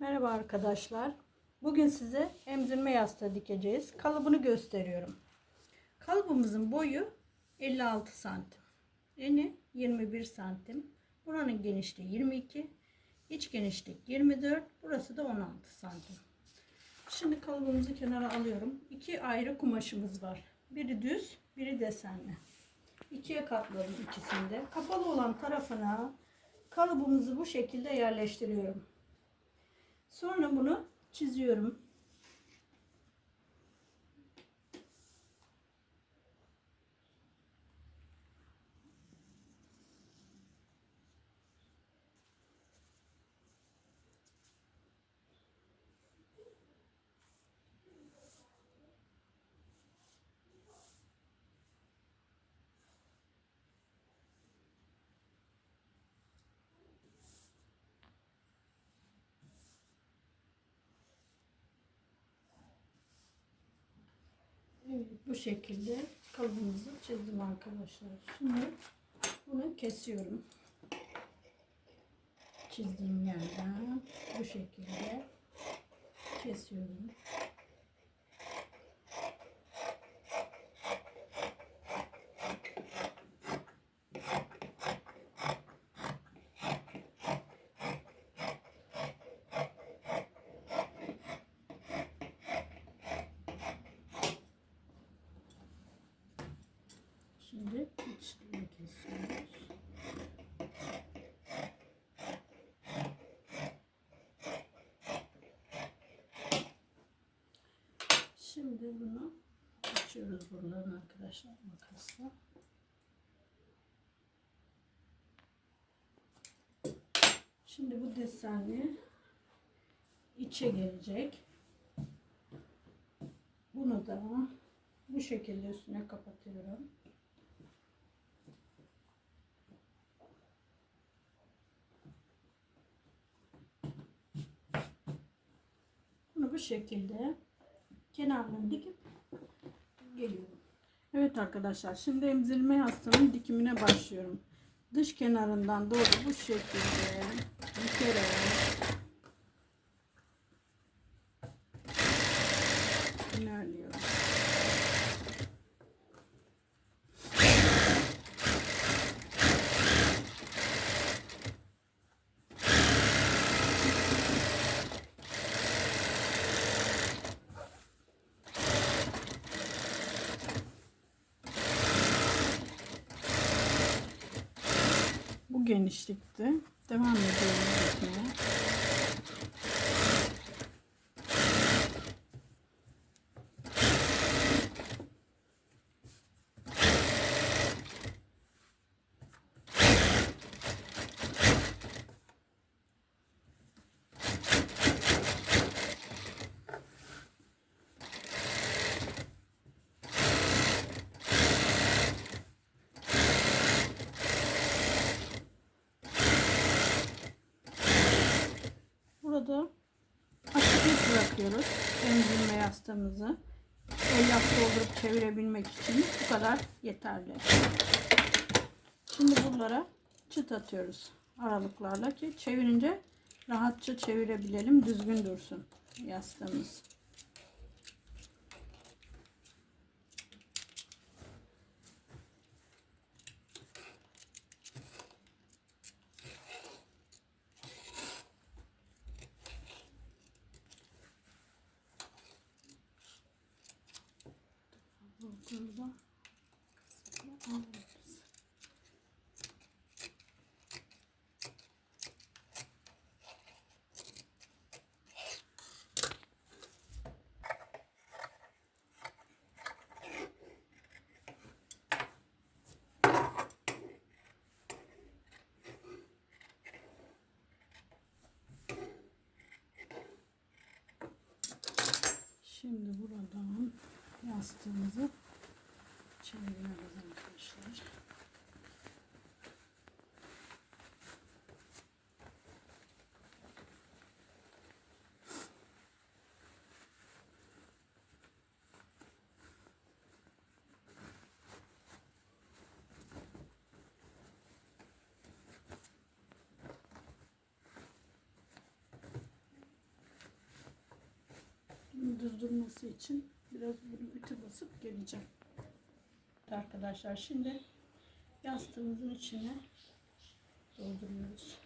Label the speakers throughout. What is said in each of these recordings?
Speaker 1: Merhaba arkadaşlar. Bugün size emzirme yastığı dikeceğiz. Kalıbını gösteriyorum. Kalıbımızın boyu 56 santim. Eni 21 santim. Buranın genişliği 22. İç genişlik 24. Burası da 16 santim. Şimdi kalıbımızı kenara alıyorum. İki ayrı kumaşımız var. Biri düz, biri desenli. İkiye katladım ikisini de. Kapalı olan tarafına kalıbımızı bu şekilde yerleştiriyorum. Sonra bunu çiziyorum. Evet, bu şekilde kalıbımızı çizdim arkadaşlar. Şimdi bunu kesiyorum. Çizdiğim yerden bu şekilde kesiyorum. Şimdi içini kesiyoruz. Şimdi bunu açıyoruz buradan arkadaşlar makasla. Şimdi bu desenli içe gelecek. Bunu da bu şekilde üstüne kapatıyorum. Bunu bu şekilde kenarlarını dikip geliyorum. Evet arkadaşlar şimdi emzirme yastığının dikimine başlıyorum. Dış kenarından doğru bu şekilde dikerek Bu genişlikte devam ediyorum. Açık ip bırakıyoruz. Emzirme yastığımızı. El yap doldurup çevirebilmek için bu kadar yeterli. Şimdi buralara çıt atıyoruz aralıklarla ki çevirince rahatça çevirebilelim. Düzgün dursun yastığımız. Burada alıyoruz. Şimdi buradan yastığımızı Çayını alalım
Speaker 2: arkadaşlar. durdurması için biraz bunu ütü basıp geleceğim.
Speaker 1: Evet Arkadaşlar şimdi yastığımızın içine dolduruyoruz.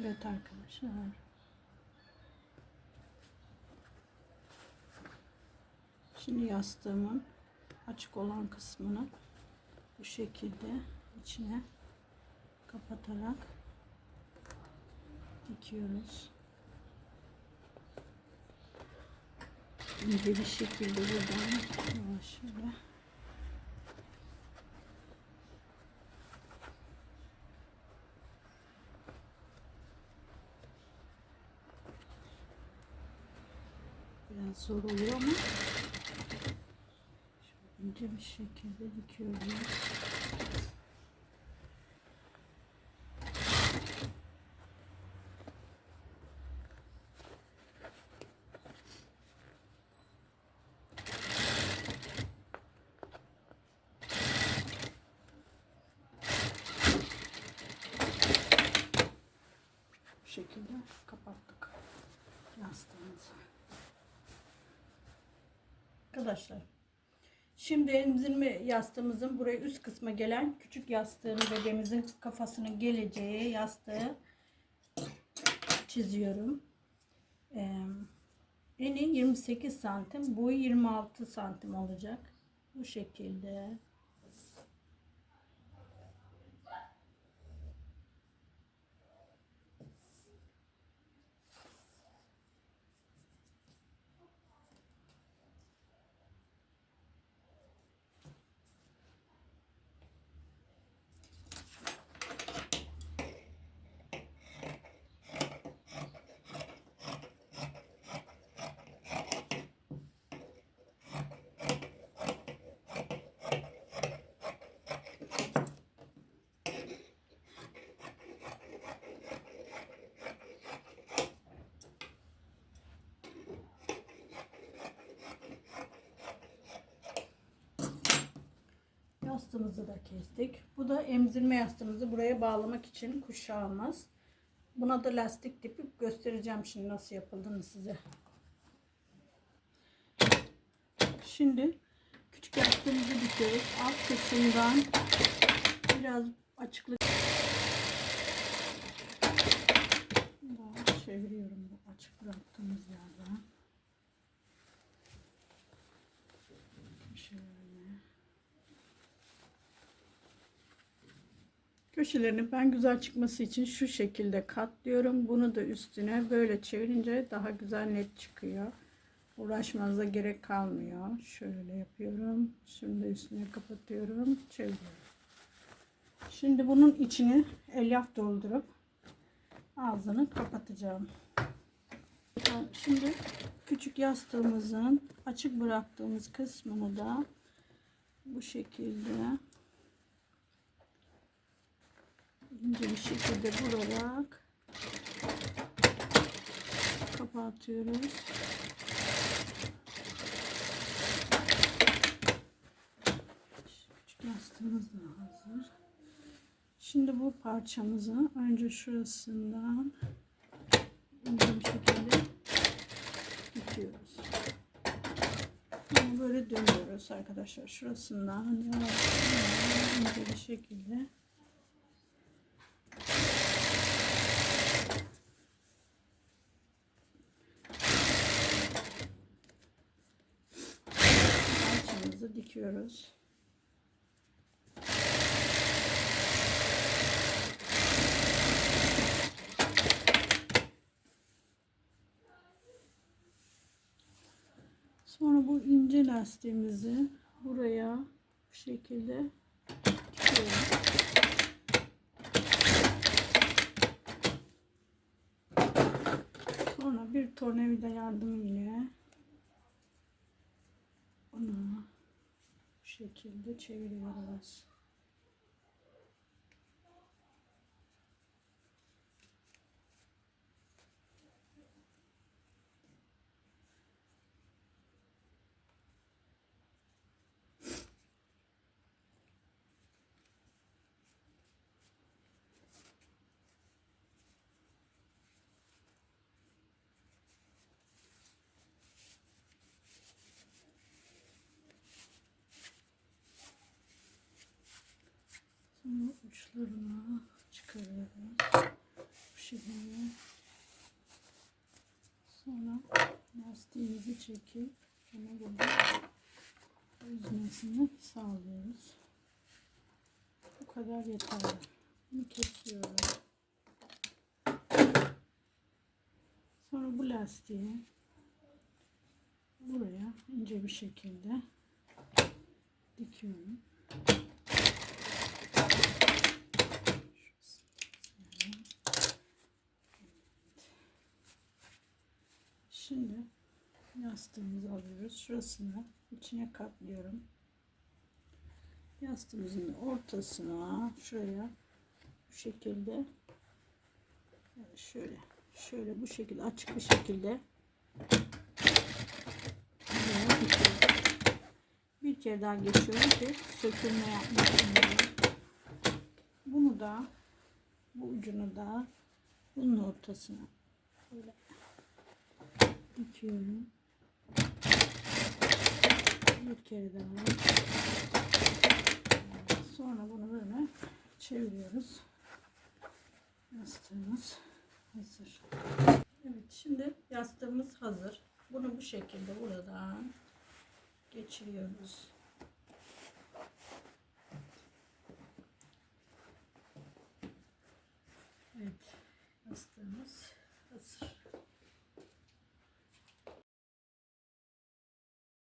Speaker 1: Evet arkadaşlar. Şimdi yastığımın açık olan kısmını bu şekilde içine kapatarak dikiyoruz. İnce bir şekilde buradan yavaş şöyle biraz zor oluyor ama şöyle ince bir şekilde dikiyoruz. Bu şekilde kapattık yastığımızı. Arkadaşlar şimdi emzirme yastığımızın buraya üst kısma gelen küçük yastığını bebeğimizin kafasının geleceği yastığı çiziyorum. Ee, eni 28 santim boyu 26 santim olacak. Bu şekilde. Yastığımızı da kestik. Bu da emzirme yastığımızı buraya bağlamak için kuşağımız. Buna da lastik dipip göstereceğim şimdi nasıl yapıldığını size. Şimdi küçük yastığımızı dikiyoruz. Alt kısımdan biraz açıklık çeviriyorum bu açık bıraktığımız yerden. Şöyle. Köşelerini ben güzel çıkması için şu şekilde katlıyorum. Bunu da üstüne böyle çevirince daha güzel net çıkıyor. Uğraşmanıza gerek kalmıyor. Şöyle yapıyorum. Şimdi üstüne kapatıyorum. Çeviriyorum. Şimdi bunun içini elyaf doldurup ağzını kapatacağım. Şimdi küçük yastığımızın açık bıraktığımız kısmını da bu şekilde ince bir şekilde vurarak kapatıyoruz. Küçük yastığımız da hazır. Şimdi bu parçamızı önce şurasından ince bir şekilde dikiyoruz. Böyle dönüyoruz arkadaşlar. Şurasından ince bir şekilde parçamızı dikiyoruz. Sonra bu ince lastiğimizi buraya şekilde dikiyorum. Sonra bir tornavida yardımıyla onu bu şekilde çeviriyoruz. Sonra uçlarını çıkarıyoruz. Bu şekilde. Sonra lastiğimizi çekip bunu burada üzmesini sağlıyoruz. Bu kadar yeterli. Bunu kesiyoruz. Sonra bu lastiği buraya ince bir şekilde dikiyorum. Şimdi yastığımızı alıyoruz. Şurasını içine katlıyorum. Yastığımızın ortasına şuraya bu şekilde şöyle şöyle bu şekilde açık bir şekilde bir kere daha geçiyorum ki sökülme yapmasın diye. Bunu da bu ucunu da bunun ortasına böyle dikiyorum. Bir kere daha. Sonra bunu böyle çeviriyoruz. Yastığımız hazır. Evet şimdi yastığımız hazır. Bunu bu şekilde buradan geçiriyoruz. Evet yastığımız.